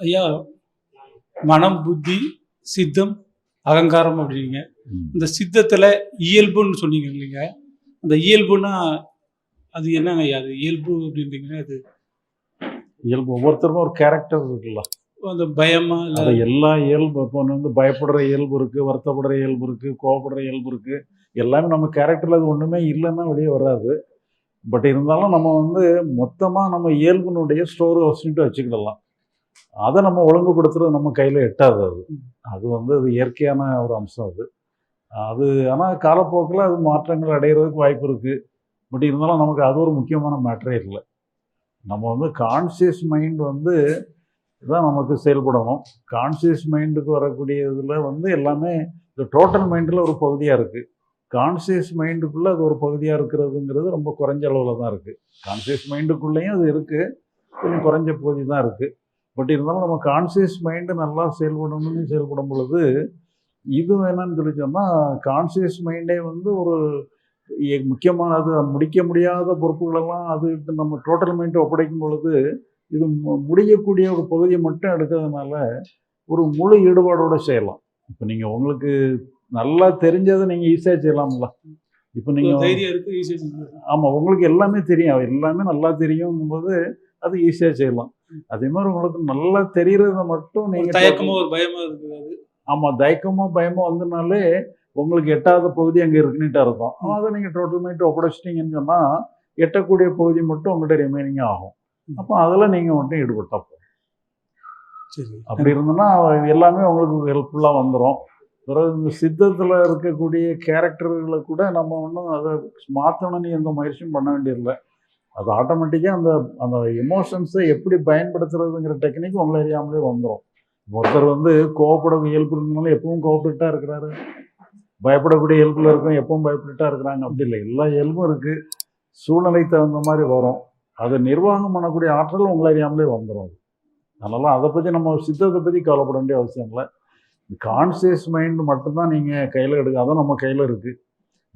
ஐயா மனம் புத்தி சித்தம் அகங்காரம் அப்படிங்க. இந்த சித்தத்தில் இயல்புன்னு சொன்னீங்க இல்லைங்க. அந்த இயல்புனா அது என்னங்க ஐயா? அது இயல்பு அப்படின்றீங்கன்னா அது இயல்பு ஒவ்வொருத்தருக்கும் ஒரு கேரக்டர் இருக்குல்ல. அந்த பயமா அது இல்லை எல்லா இயல்பு இப்போ வந்து பயப்படுற இயல்பு இருக்கு வருத்தப்படுற இயல்பு இருக்கு கோவப்படுற இயல்பு இருக்கு. எல்லாமே நம்ம கேரக்டர்ல அது ஒண்ணுமே இல்லைன்னா வெளியே வராது. பட் இருந்தாலும் நம்ம வந்து மொத்தமா நம்ம இயல்பினுடைய ஸ்டோர் வச்சுட்டு வச்சுக்கிடலாம். அதை நம்ம ஒழுங்குபடுத்துறது நம்ம கையில எட்டாது அது. அது வந்து அது இயற்கையான ஒரு அம்சம் அது. அது ஆனால் காலப்போக்கில் அது மாற்றங்கள் அடையிறதுக்கு வாய்ப்பு இருக்கு. பட் இருந்தாலும் நமக்கு அது ஒரு முக்கியமான மேட்டரே இல்லை. நம்ம வந்து கான்சியஸ் மைண்ட் வந்து தான் நமக்கு செயல்படணும். கான்சியஸ் மைண்டுக்கு வரக்கூடிய இதில் வந்து எல்லாமே இந்த டோட்டல் மைண்டில் ஒரு பகுதியாக இருக்குது கான்சியஸ் மைண்டுக்குள்ளே அது ஒரு பகுதியாக இருக்கிறதுங்கிறது ரொம்ப குறைஞ்ச அளவில் தான் இருக்குது கான்சியஸ் மைண்டுக்குள்ளேயும் அது இருக்குது கொஞ்சம் குறைஞ்ச பகுதி தான் இருக்குது பட் இருந்தாலும் நம்ம கான்சியஸ் மைண்டு நல்லா செயல்படணும்னு செயல்படும் பொழுது இது என்னன்னு சொல்லி சொன்னால் கான்சியஸ் மைண்டே வந்து ஒரு எ- முக்கியமானது முடிக்க முடியாத பொறுப்புகளெல்லாம் அது நம்ம டோட்டல் மைண்டை ஒப்படைக்கும் பொழுது இது முடியக்கூடிய ஒரு பகுதியை மட்டும் எடுக்கிறதுனால ஒரு முழு ஈடுபாடோட செய்யலாம். இப்போ நீங்கள் உங்களுக்கு நல்லா தெரிஞ்சதை நீங்கள் ஈஸியாக செய்யலாம்ல. இப்போ நீங்கள் தைரியம் இருக்கு ஈஸியாக செஞ்சுக்கலாம். ஆமாம் உங்களுக்கு எல்லாமே தெரியும். எல்லாமே நல்லா தெரியுங்கும்போது அது ஈஸியாக செய்யலாம். அதே மாதிரி உங்களுக்கு நல்லா தெரியறத மட்டும் நீங்கள் தயக்கமா ஒரு பயமா இருக்குது ஆமாம் தயக்கமோ பயமோ வந்தனாலே உங்களுக்கு எட்டாத பகுதி அங்கே இருக்குன்னுட்டு அர்த்தம். அதை நீங்கள் டோட்டல் மைண்ட் ஒப்படைச்சிட்டிங்கன்னு சொன்னால் எட்டக்கூடிய பகுதி மட்டும் உங்கள்கிட்ட ரிமைனிங் ஆகும். அப்போ அதில் நீங்கள் மட்டும் ஈடுபட்டா போதும். சரி. அப்படி இருந்ததுன்னா எல்லாமே உங்களுக்கு ஹெல்ப்ஃபுல்லாக வந்துடும் பிறகு இந்த சித்தத்தில் இருக்கக்கூடிய கேரக்டர்களை கூட நம்ம ஒன்றும் அதை மாற்றணும்னு எந்த முயற்சியும் பண்ண வேண்டியதில்லை. அது ஆட்டோமேட்டிக்காக அந்த அந்த எமோஷன்ஸை எப்படி பயன்படுத்துறதுங்கிற டெக்னிக் உங்களை அறியாமலே வந்துடும் ஒருத்தர் வந்து கோவப்பட இயல்பு இருந்தாலும் எப்பவும் கோவப்பட்டுட்டா இருக்கிறாரு. பயப்படக்கூடிய இயல்பில் இருக்கும் எப்பவும் பயப்பட்டுட்டா இருக்கிறாங்க. அப்படி இல்லை. எல்லா இயல்பும் இருக்குது சூழ்நிலைக்கு தகுந்த மாதிரி வரும். அதை நிர்வாகம் பண்ணக்கூடிய ஆற்றல் உங்களை அறியாமலே வந்துடும் அது. அதனால அதை பற்றி நம்ம சித்தத்தை பற்றி கவலைப்பட வேண்டிய அவசியம் இல்லை. கான்சியஸ் மைண்ட் மட்டும்தான் நீங்கள் கையில் எடுக்க அதான் நம்ம கையில் இருக்குது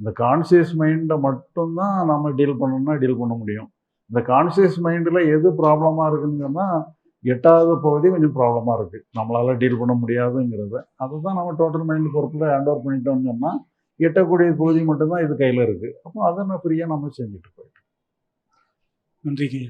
இந்த கான்சியஸ் மைண்டை மட்டும்தான் நம்ம டீல் பண்ணணும்னா டீல் பண்ண முடியும். இந்த கான்சியஸ் மைண்டில் எது ப்ராப்ளமாக இருக்குன்னு சொன்னால் எட்டாவது பகுதி கொஞ்சம் ப்ராப்ளமாக இருக்குது நம்மளால் டீல் பண்ண முடியாதுங்கிறத. அதை தான் நம்ம டோட்டல் மைண்ட் பொறுப்பில் ஹேண்ட் ஓவர் பண்ணிட்டோம்னு சொன்னால் எட்டக்கூடிய பகுதி மட்டும்தான் இது கையில் இருக்குது அப்போ அதை நான் ஃப்ரீயாக நம்ம செஞ்சுட்டு போயிட்டோம் நன்றிங்க.